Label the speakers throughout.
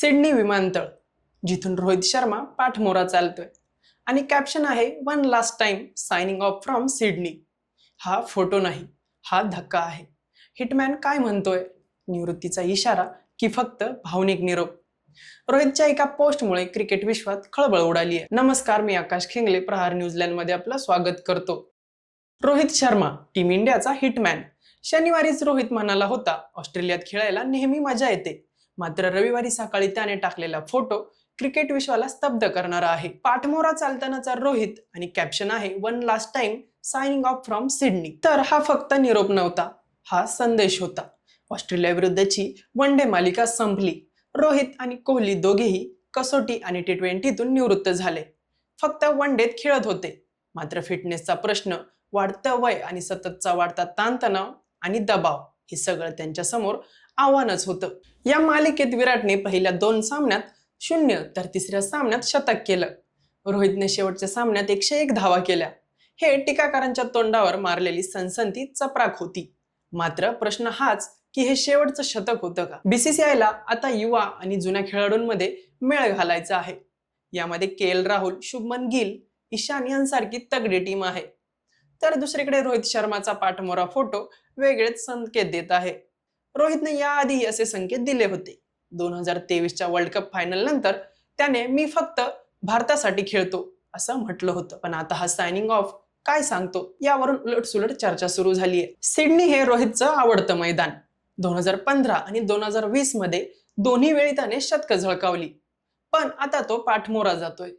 Speaker 1: Sydney विमानतळ जिथून रोहित शर्मा पाठमोरा चालतोय. आणि कॅप्शन आहे one last time signing off from Sydney हा फोटो नाही हा धक्का आहे. हिटमॅन काय म्हणतोय? निवृत्तीचा इशारा की फक्त भावनिक निरोप. रोहितच्या एका पोस्टमुळे क्रिकेट विश्वात खळबळ उडाली आहे नमस्कार मी आकाश खेंगले प्रहार न्यूझीलंडमध्ये आपलं स्वागत करतो. रोहित शर्मा टीम इंडियाचा हिटमॅन शनिवारीच रोहित म्हणाला होता ऑस्ट्रेलियात खेळायला नेहमी मजा येते. मात्र रविवारी सकाळी त्याने टाकलेला फोटो क्रिकेट विश्वाला स्तब्ध करणारा आहे. पाठमोरा चालतानाचा रोहित आणि कॅप्शन आहे one last time signing off from Sydney तर हा फक्त निरोप नव्हता हा संदेश होता. ऑस्ट्रेलिया विरुद्धची वन डे मालिका संपली. रोहित आणि कोहली दोघेही कसोटी आणि टी ट्वेंटीतून निवृत्त झाले. फक्त वन डेत खेळत होते. मात्र फिटनेसचा प्रश्न वाढतं वय आणि सततचा वाढता ताणतणाव आणि दबाव हे सगळं त्यांच्यासमोर आव्हानच होतं. या मालिकेत विराटने पहिल्या दोन सामन्यात शून्य तर तिसऱ्या सामन्यात शतक केलं. रोहितने शेवटच्या सामन्यात एकशे एक धावा केल्या. हे टीकाकारांच्या तोंडावर मारलेली सनसनती चपराक होती. मात्र प्रश्न हाच की हे शेवटचं शतक होतं का? बीसीसीआयला आता युवा आणि जुन्या खेळाडूंमध्ये मेळ घालायचा आहे. यामध्ये के एल राहुल शुभमन गिल ईशान यांसारखी तगडी टीम आहे. तर दुसरीकडे रोहित शर्माचा पाठमोरा फोटो वेगळेच संकेत देत आहे. रोहितने याआधी असे संकेत दिले होते. दोन हजार तेवीसच्या वर्ल्ड कप फायनल नंतर त्याने मी फक्त भारतासाठी खेळतो असं म्हटलं होतं. पण आता हा सायनिंग ऑफ काय सांगतो? यावरून उलटसुलट चर्चा सुरू झाली आहे सिडनी हे रोहितचं आवडतं मैदान. दोन हजार पंधरा आणि दोन हजार वीसमध्ये दोन्ही वेळी त्याने शतक झळकावली. पण आता तो पाठमोरा जातोय.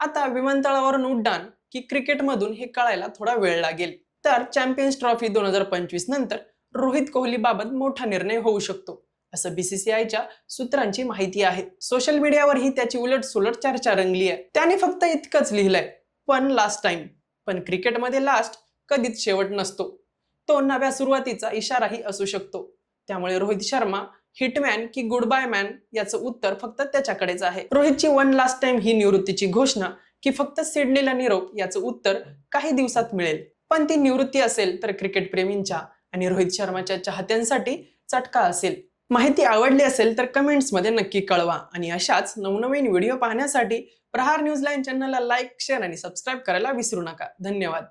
Speaker 1: आता विमानतळावरून उड्डाण की क्रिकेटमधून हे कळायला थोडा वेळ लागेल. तर चॅम्पियन्स ट्रॉफी दोन हजार पंचवीस नंतर रोहित कोहली बाबत मोठा निर्णय होऊ शकतो असं बीसीसीआयच्या सूत्रांची माहिती आहे. सोशल मीडियावरही त्याची उलट सुलट चर्चा रंगली आहे. त्याने फक्त इतकंच लिहिलंय पण लास्ट टाइम पण क्रिकेटमध्ये लास्ट कधीच शेवट नसतो. तो नव्या सुरुवातीचा इशाराही असू शकतो. त्यामुळे रोहित शर्मा हिटमॅन की गुड बाय मॅन याचं उत्तर फक्त त्याच्याकडेच आहे. रोहितची वन लास्ट टाइम ही निवृत्तीची घोषणा की फक्त सिडनीला निरोप याचं उत्तर काही दिवसात मिळेल. पण ती निवृत्ती असेल तर क्रिकेटप्रेमींच्या आणि रोहित शर्माच्या चाहत्यांसाठी चटका असेल. माहिती आवडली असेल तर कमेंट्समध्ये नक्की कळवा. आणि अशाच नवनवीन व्हिडिओ पाहण्यासाठी प्रहार न्यूज लाईन चॅनलला लाईक शेअर आणि सबस्क्राईब करायला विसरू नका. धन्यवाद.